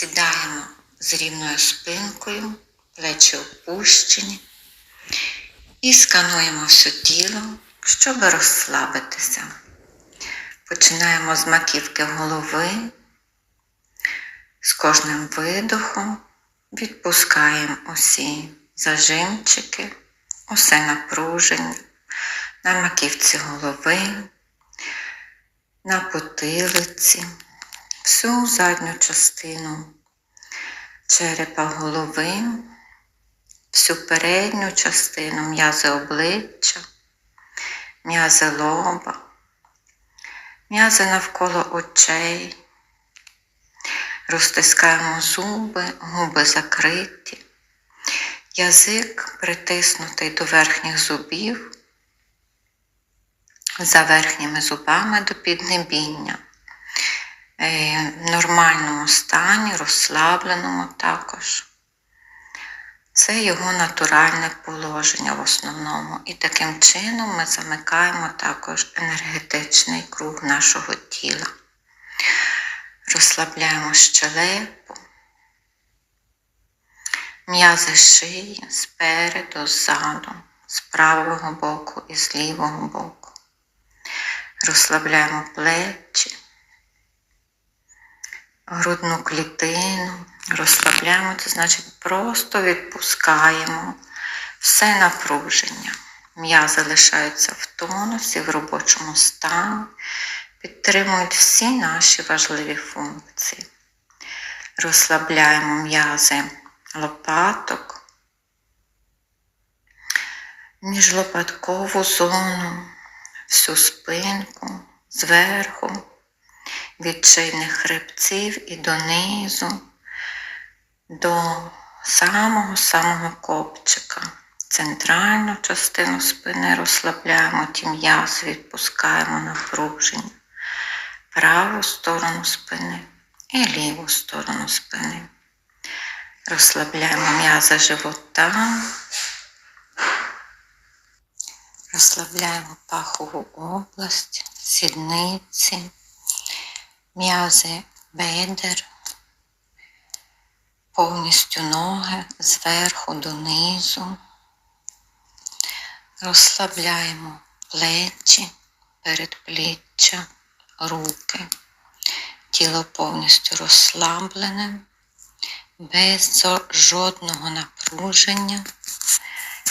Сідаємо з рівною спинкою, плечі опущені і скануємо все тіло, щоб розслабитися. Починаємо з маківки голови. З кожним видохом відпускаємо усі зажимчики, усе напруження на маківці голови, на потилиці, всю задню частину черепа голови, всю передню частину м'язи обличчя, м'язи лоба, м'язи навколо очей. Розтискаємо зуби, губи закриті, язик притиснутий до верхніх зубів, за верхніми зубами до піднебіння. Е, нормальному стані, розслабленому також. Це його натуральне положення в основному. І таким чином ми замикаємо також енергетичний круг нашого тіла. Розслабляємо щелепу, м'язи шиї спереду, ззаду, з правого боку і з лівого боку. Розслабляємо плечі, грудну клітину, розслабляємо, це значить просто відпускаємо все напруження. М'язи лишаються в тонусі, в робочому стані підтримують всі наші важливі функції. Розслабляємо м'язи лопаток, міжлопаткову зону, всю спинку зверху, від шийних хребців і донизу, до самого-самого копчика. Центральну частину спини розслабляємо, ті м'язи відпускаємо напруження праву сторону спини і ліву сторону спини. Розслабляємо м'язи живота, розслабляємо пахову область, сідниці, м'язи бедер, повністю ноги зверху донизу. Розслабляємо плечі, передпліччя руки. Тіло повністю розслаблене, без жодного напруження.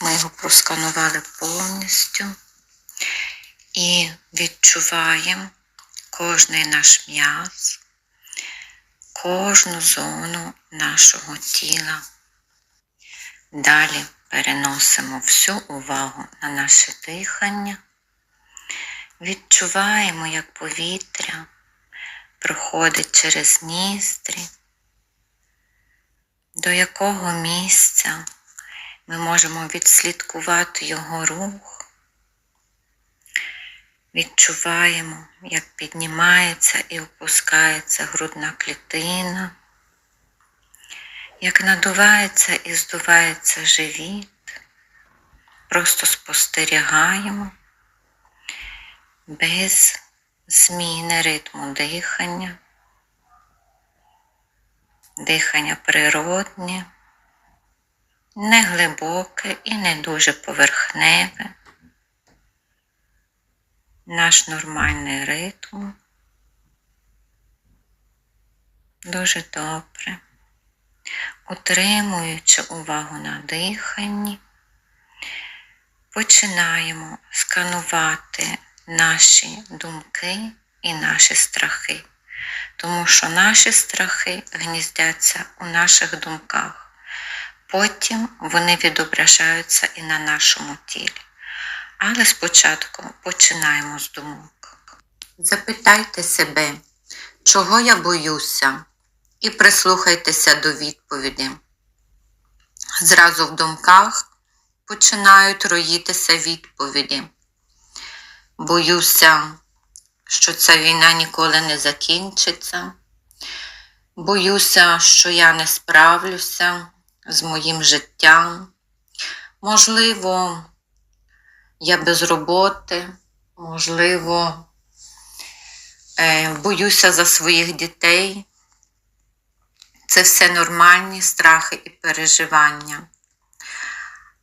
Ми його просканували повністю і відчуваємо кожний наш м'яз, кожну зону нашого тіла. Далі переносимо всю увагу на наше дихання. Відчуваємо, як повітря проходить через ніздрі, до якого місця ми можемо відслідкувати його рух. Відчуваємо, як піднімається і опускається грудна клітина, як надувається і здувається живіт. Просто спостерігаємо без зміни ритму дихання, дихання природне, не глибоке і не дуже поверхневе, наш нормальний ритм. Дуже добре, утримуючи увагу на диханні, починаємо сканувати наші думки і наші страхи. Тому що наші страхи гніздяться у наших думках. Потім вони відображаються і на нашому тілі. Але спочатку починаємо з думок. Запитайте себе, чого я боюся, і прислухайтеся до відповіді. Зразу в думках починають роїтися відповіді. Боюся, що ця війна ніколи не закінчиться. Боюся, що я не справлюся з моїм життям. Можливо, я без роботи, можливо, е, боюся за своїх дітей. Це все нормальні страхи і переживання.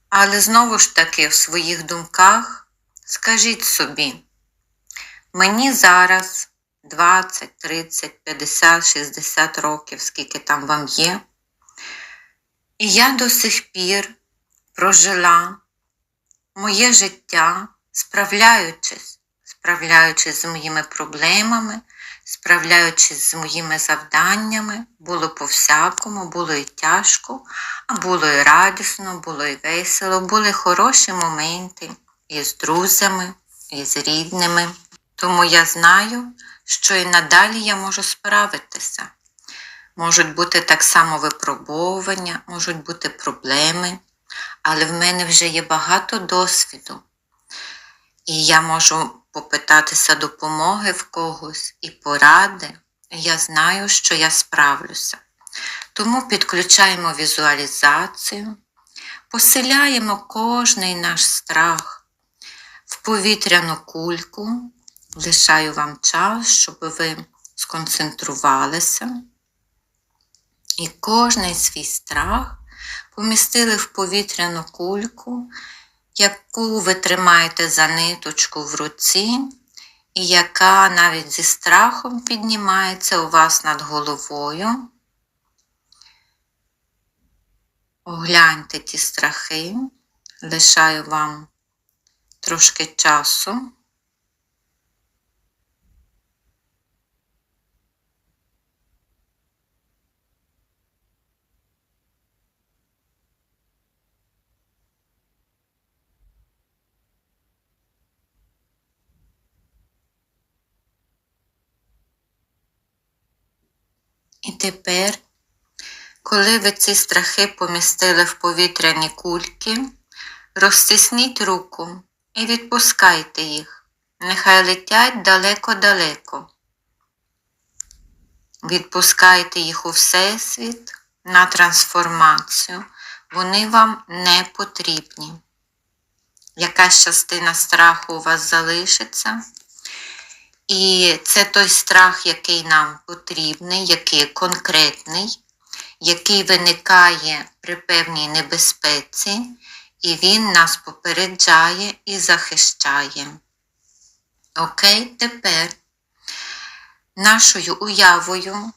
Але знову ж таки, в своїх думках скажіть собі, мені зараз 20, 30, 50, 60 років, скільки там вам є, і я до сих пір прожила моє життя, справляючись, справляючись з моїми проблемами, справляючись з моїми завданнями, було по-всякому, було і тяжко, а було і радісно, було і весело, були хороші моменти і з друзями, і з рідними. Тому я знаю, що і надалі я можу справитися. Можуть бути так само випробовування, можуть бути проблеми, але в мене вже є багато досвіду. І я можу попитатися допомоги в когось і поради. Я знаю, що я справлюся. Тому підключаємо візуалізацію, поселяємо кожний наш страх в повітряну кульку. Лишаю вам час, щоб ви сконцентрувалися. І кожний свій страх помістили в повітряну кульку, яку ви тримаєте за ниточку в руці, і яка навіть зі страхом піднімається у вас над головою. Огляньте ті страхи, лишаю вам трошки часу. І тепер, коли ви ці страхи помістили в повітряні кульки, розтисніть руку і відпускайте їх. Нехай летять далеко-далеко. Відпускайте їх у Всесвіт на трансформацію. Вони вам не потрібні. Якась частина страху у вас залишиться. І це той страх, який нам потрібний, який конкретний, який виникає при певній небезпеці, і він нас попереджає і захищає. Окей, тепер нашою уявою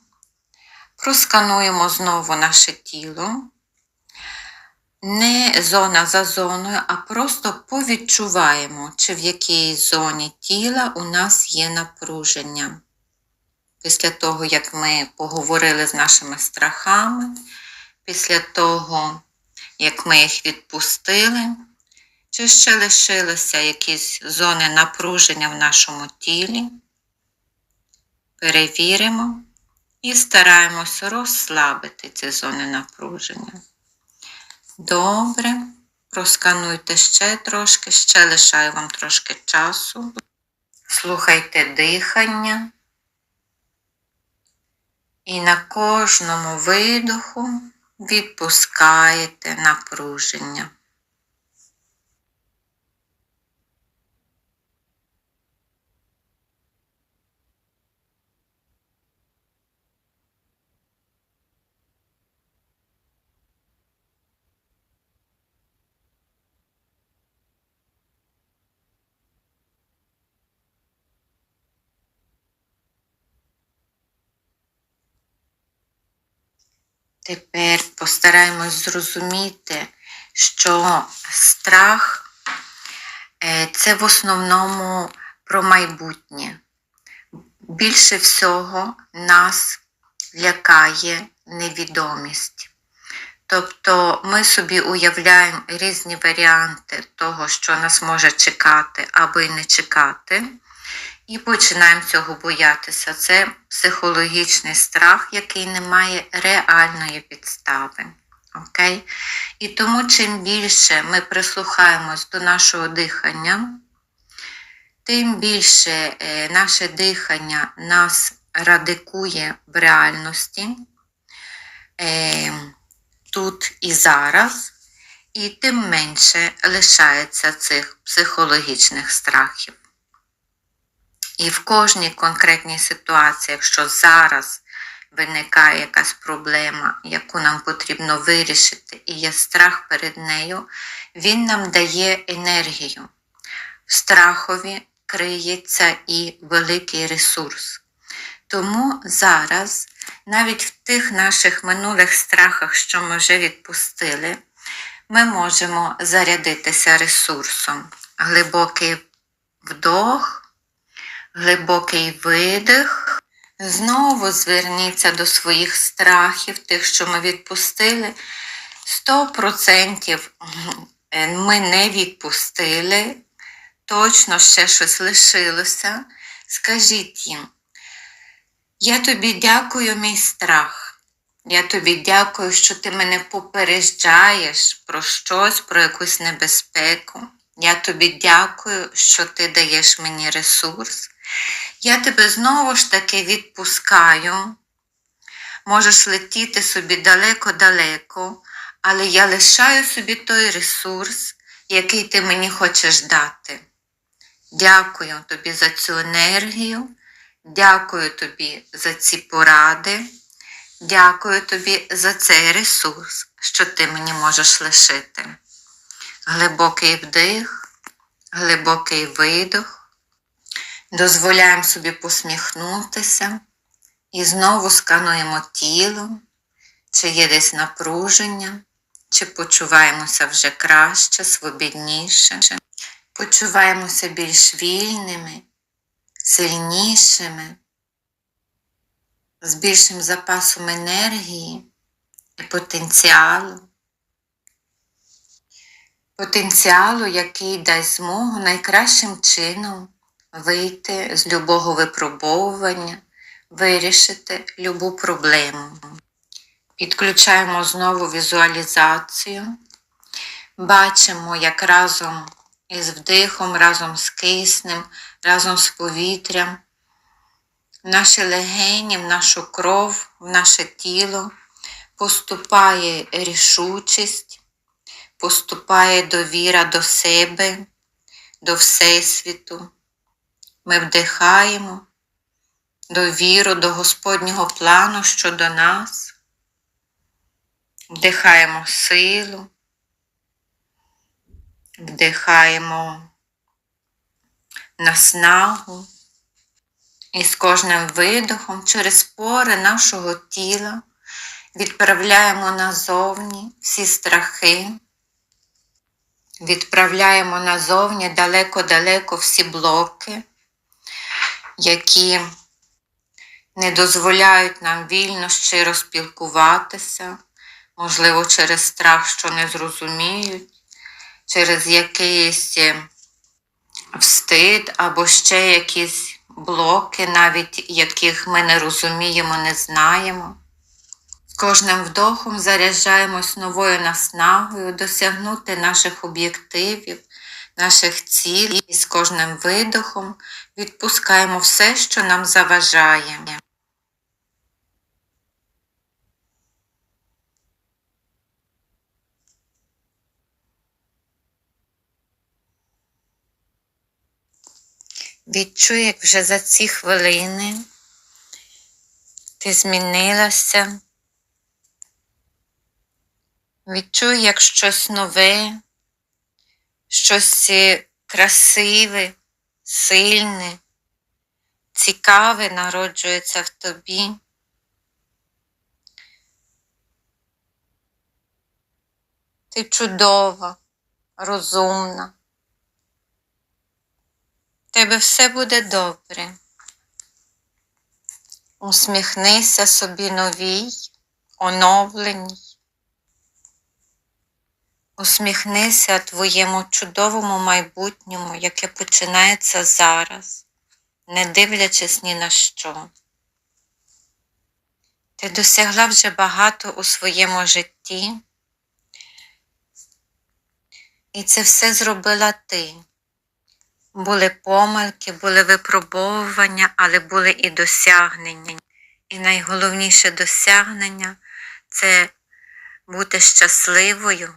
проскануємо знову наше тіло. Не зона за зоною, а просто повідчуваємо, чи в якій зоні тіла у нас є напруження. Після того, як ми поговорили з нашими страхами, після того, як ми їх відпустили, чи ще лишилися якісь зони напруження в нашому тілі, перевіримо і стараємось розслабити ці зони напруження. Добре, проскануйте ще трошки, ще лишаю вам трошки часу. Слухайте дихання. І на кожному видоху відпускаєте напруження. Тепер постараємось зрозуміти, що страх е, це в основному про майбутнє. Більше всього нас лякає невідомість. Тобто ми собі уявляємо різні варіанти того, що нас може чекати або й не чекати. І починаємо цього боятися. Це психологічний страх, який не має реальної підстави. Окей? І тому, чим більше ми прислухаємось до нашого дихання, тим більше е, наше дихання нас радикує в реальності е, тут і зараз, і тим менше лишається цих психологічних страхів. І в кожній конкретній ситуації, якщо зараз виникає якась проблема, яку нам потрібно вирішити, і є страх перед нею, він нам дає енергію. В страхові криється і великий ресурс. Тому зараз, навіть в тих наших минулих страхах, що ми вже відпустили, ми можемо зарядитися ресурсом. Глибокий вдох, глибокий видих. Знову зверніться до своїх страхів, тих, що ми відпустили. 100% ми не відпустили, точно ще щось лишилося. Скажіть їм, я тобі дякую, мій страх. Я тобі дякую, що ти мене попереджаєш про щось, про якусь небезпеку. Я тобі дякую, що ти даєш мені ресурс. Я тебе знову ж таки відпускаю. Можеш летіти собі далеко-далеко, але я лишаю собі той ресурс, який ти мені хочеш дати. Дякую тобі за цю енергію, дякую тобі за ці поради, дякую тобі за цей ресурс, що ти мені можеш лишити. Глибокий вдих, глибокий видох. Дозволяємо собі посміхнутися і знову скануємо тіло, чи є десь напруження, чи почуваємося вже краще, свобідніше, почуваємося більш вільними, сильнішими, з більшим запасом енергії і потенціалу. Потенціалу, який дасть змогу найкращим чином вийти з любого випробовування, вирішити любу проблему. Підключаємо знову візуалізацію. Бачимо, як разом із вдихом, разом з киснем, разом з повітрям, наші легені, в нашу кров, в наше тіло поступає рішучість, поступає довіра до себе, до Всесвіту. Ми вдихаємо довіру до Господнього плану щодо нас, вдихаємо силу, вдихаємо наснагу і з кожним видохом через пори нашого тіла відправляємо назовні всі страхи. Відправляємо назовні далеко-далеко всі блоки, які не дозволяють нам вільно щиро спілкуватися, можливо, через страх, що не зрозуміють, через якийсь встид або ще якісь блоки, навіть яких ми не розуміємо, не знаємо. Кожним вдохом заряджаємось новою наснагою досягнути наших об'єктивів, наших цілей і з кожним видохом відпускаємо все, що нам заважає. Відчуй, як вже за ці хвилини ти змінилася. Відчуй, як щось нове, щось красиве, сильне, цікаве народжується в тобі. Ти чудова, розумна. Тебе все буде добре. Усміхнися собі новій, оновленій. Усміхнися твоєму чудовому майбутньому, яке починається зараз, не дивлячись ні на що. Ти досягла вже багато у своєму житті, і це все зробила ти. Були помилки, були випробовування, але були і досягнення. І найголовніше досягнення це бути щасливою,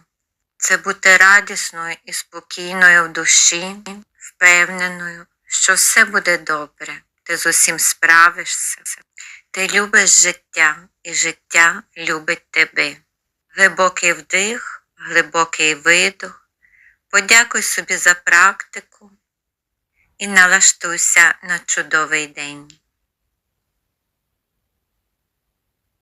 це бути радісною і спокійною в душі, впевненою, що все буде добре, ти з усім справишся. Ти любиш життя, і життя любить тебе. Глибокий вдих, глибокий видох. Подякуй собі за практику і налаштуйся на чудовий день.